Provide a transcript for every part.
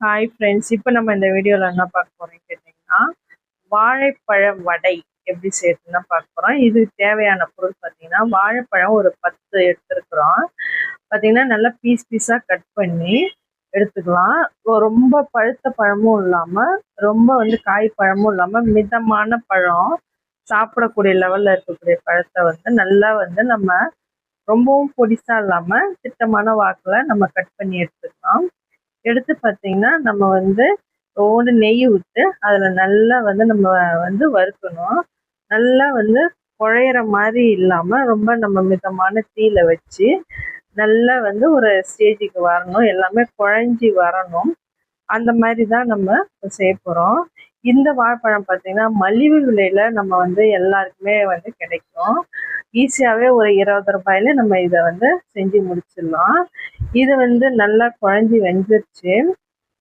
Hi friends இப்போ நம்ம இந்த வீடியோவில் என்ன பார்க்க போகிறோம் கேட்டிங்கன்னா வாழைப்பழ வடை எப்படி செய்யறதுன்னு பார்க்க போகிறோம் இது தேவையான பொருள் பார்த்தீங்கன்னா வாழைப்பழம் ஒரு பத்து எடுத்துருக்குறோம். பார்த்தீங்கன்னா நல்லா பீஸ் பீஸாக கட் பண்ணி எடுத்துக்கலாம். ரொம்ப பழுத்த பழமும் இல்லாமல் ரொம்ப வந்து காய் பழமும் இல்லாமல் மிதமான பழம் சாப்பிடக்கூடிய லெவலில் இருக்கக்கூடிய பழத்தை வந்து நல்லா வந்து நம்ம ரொம்பவும் பொடிசா இல்லாமல் திட்டமான வாக்கில் நம்ம கட் பண்ணி எடுத்துக்கலாம். எடுத்து பார்த்தீங்கன்னா நம்ம வந்து ஒவ்வொன்று நெய் விட்டு அதில் நல்லா வந்து நம்ம வந்து வறுக்கணும். நல்லா வந்து குழையிற மாதிரி இல்லாமல் ரொம்ப நம்ம மிதமான தீயில வச்சு நல்லா வந்து ஒரு ஸ்டேஜுக்கு வரணும். எல்லாமே குழஞ்சி வரணும். அந்த மாதிரி தான் நம்ம செய்ய போகிறோம் இந்த வாழைப்பழம் பார்த்தீங்கன்னா மலிவு விலையில் நம்ம வந்து எல்லாருக்குமே வந்து கிடைக்கும். ஈஸியாகவே ஒரு இருபது ரூபாயில நம்ம இதை வந்து செஞ்சு முடிச்சிடலாம். இது வந்து நல்லா குழஞ்சி வெந்துருச்சு.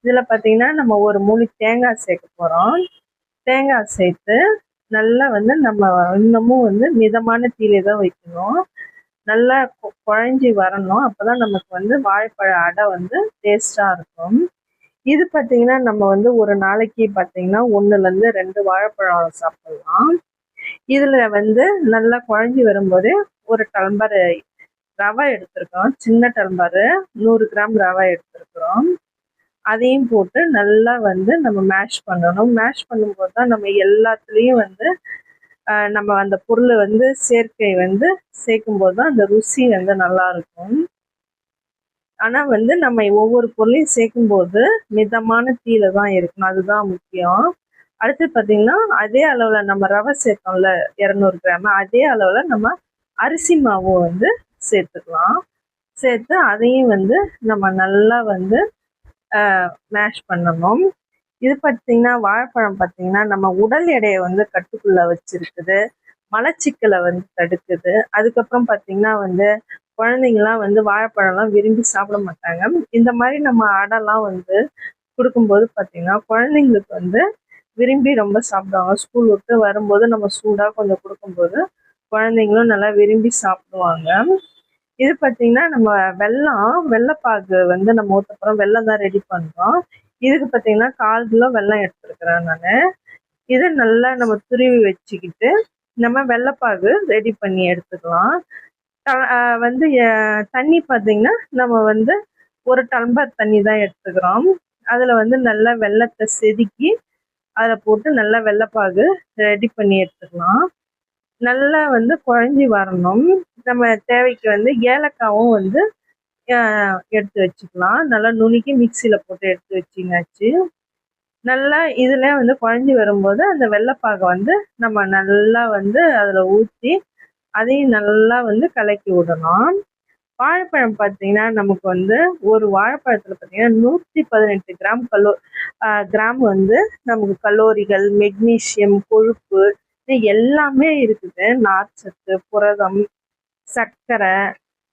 இதில் பார்த்தீங்கன்னா நம்ம ஒரு மூணு தேங்காய் சேர்க்க போகிறோம் தேங்காய் சேர்த்து நல்லா வந்து நம்ம இன்னமும் வந்து மிதமான தீயில தான் வைக்கணும். நல்லா கொ- குழஞ்சி வரணும். அப்போ தான் நமக்கு வந்து வாழைப்பழ அடை வந்து டேஸ்டாக இருக்கும். இது பார்த்தீங்கன்னா நம்ம வந்து ஒரு நாளைக்கு பார்த்தீங்கன்னா ஒன்றுலேருந்து ரெண்டு வாழைப்பழம் சாப்பிடலாம். இதில் வந்து நல்லா குழஞ்சி வரும்போது ஒரு டம்ளர் ரவை எடுத்திருக்கோம். சின்ன டம்ளரு. நூறு கிராம் ரவை எடுத்திருக்கிறோம். அதையும் போட்டு நல்லா வந்து நம்ம மேஷ் பண்ணணும். மேஷ் பண்ணும்போது தான் நம்ம எல்லாத்துலேயும் வந்து ஆஹ், நம்ம அந்த பொருளை வந்து சேர்க்கை வந்து சேர்க்கும்போது தான் அந்த ருசி வந்து நல்லா இருக்கும். ஆனால் வந்து நம்ம ஒவ்வொரு பொருளையும் சேர்க்கும்போது மிதமான தீயில தான் இருக்கணும். அதுதான் முக்கியம். அடுத்து பார்த்தீங்கன்னா அதே அளவில் நம்ம ரவை சேர்த்தோம்ல இரநூறு கிராம். அதே அளவில் நம்ம அரிசி மாவு வந்து சேர்த்துக்கலாம். சேர்த்து அதையும் வந்து நம்ம நல்லா வந்து மேஷ் பண்ணணும். இது பார்த்தீங்கன்னா வாழைப்பழம் பார்த்தீங்கன்னா நம்ம உடல் எடையை வந்து கட்டுக்குள்ள வச்சிருக்குது. மலச்சிக்கலை வந்து தடுக்குது. அதுக்கப்புறம் பார்த்தீங்கன்னா வந்து குழந்தைங்கலாம் வந்து வாழைப்பழம்லாம் விரும்பி சாப்பிட மாட்டாங்க. இந்த மாதிரி நம்ம அடைலாம் வந்து கொடுக்கும்போது பார்த்தீங்கன்னா குழந்தைங்களுக்கு வந்து விரும்பி ரொம்ப சாப்பிடுவாங்க. ஸ்கூல் விட்டு வரும்போது நம்ம சூடாக கொஞ்சம் கொடுக்கும்போது குழந்தைங்களும் நல்லா விரும்பி சாப்பிடுவாங்க. இது பார்த்தீங்கன்னா நம்ம வெல்லம் வெள்ளைப்பாகு வந்து நம்ம ஊற்றப்புறம் வெள்ளம் தான் ரெடி பண்ணுறோம் இதுக்கு பார்த்தீங்கன்னா கால் கிலோ வெல்லம் எடுத்துருக்குறேன் நான். இதை நல்லா நம்ம துருவி வச்சுக்கிட்டு நம்ம வெள்ளைப்பாகு ரெடி பண்ணி எடுத்துக்கலாம். வந்து தண்ணி பார்த்தீங்கன்னா நம்ம வந்து ஒரு டம்பர் தண்ணி தான் எடுத்துக்கிறோம். அதில் வந்து நல்லா வெள்ளத்தை செதுக்கி அதில் போட்டு நல்லா வெள்ளைப்பாகு ரெடி பண்ணி எடுத்துக்கலாம். நல்லா வந்து குழஞ்சி வரணும். நம்ம தேவைக்கு வந்து ஏலக்காவும் வந்து எடுத்து வச்சுக்கலாம். நல்லா நுணுக்கி மிக்சியில் போட்டு எடுத்து வச்சிங்காச்சு நல்லா இதில் வந்து குழஞ்சி வரும்போது அந்த வெள்ளைப்பாகை வந்து நம்ம நல்லா வந்து அதில் ஊற்றி அதையும் நல்லா வந்து கலக்கி விடணும். வாழைப்பழம் பார்த்தீங்கன்னா நமக்கு வந்து ஒரு வாழைப்பழத்தில் பார்த்தீங்கன்னா நூற்றி பதினெட்டு கிராம் கலோ கிராம் வந்து நமக்கு கலோரிகள் மெக்னீசியம் கொழுப்பு எல்லாமே இருக்குது. நார்ச்சத்து புரதம் சர்க்கரை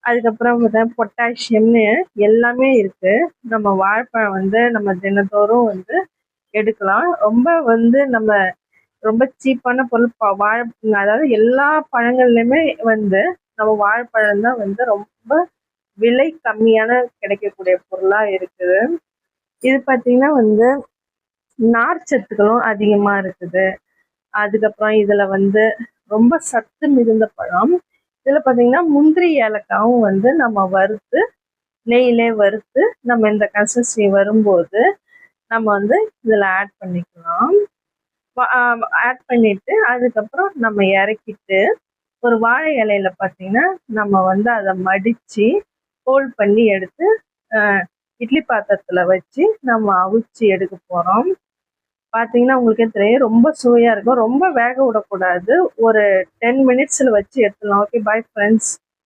அதுக்கப்புறம் பார்த்தா பொட்டாசியம்னு எல்லாமே இருக்கு. நம்ம வாழைப்பழம் வந்து நம்ம தினத்தோறும் வந்து எடுக்கலாம். ரொம்ப வந்து நம்ம ரொம்ப சீப்பான பொருள் ப- வாழை அதாவது எல்லா பழங்கள்லையுமே வந்து நம்ம வாழைப்பழம் தான் வந்து ரொம்ப விலை கம்மியான கிடைக்கக்கூடிய பொருளாக இருக்குது. இது பார்த்தீங்கன்னா வந்து நார்ச்சத்துக்களும் அதிகமாக இருக்குது. அதுக்கப்புறம் இதில் வந்து ரொம்ப சத்து மிகுந்த பழம். இதில் பார்த்தீங்கன்னா முந்திரி ஏலக்காவும் வந்து நம்ம வறுத்து நெய்யிலே வறுத்து நம்ம இந்த கன்சிஸ்டன்சி வரும்போது நம்ம வந்து இதில் ஆட் பண்ணிக்கலாம். ஆட் பண்ணிட்டு அதுக்கப்புறம் நம்ம இறக்கிட்டு ஒரு வாழை இலையில பார்த்தீங்கன்னா நம்ம வந்து அதை மடித்து ஹோல்ட் பண்ணி எடுத்து இட்லி பாத்திரத்தில் வச்சு நம்ம அவிச்சு எடுக்க போகிறோம் பார்த்தீங்கன்னா உங்களுக்கே தெரியும் ரொம்ப சுவையாக இருக்கும். ரொம்ப வேக விடக்கூடாது. ஒரு டென் மினிட்ஸில் வச்சு எடுத்துடலாம். Okay bye friends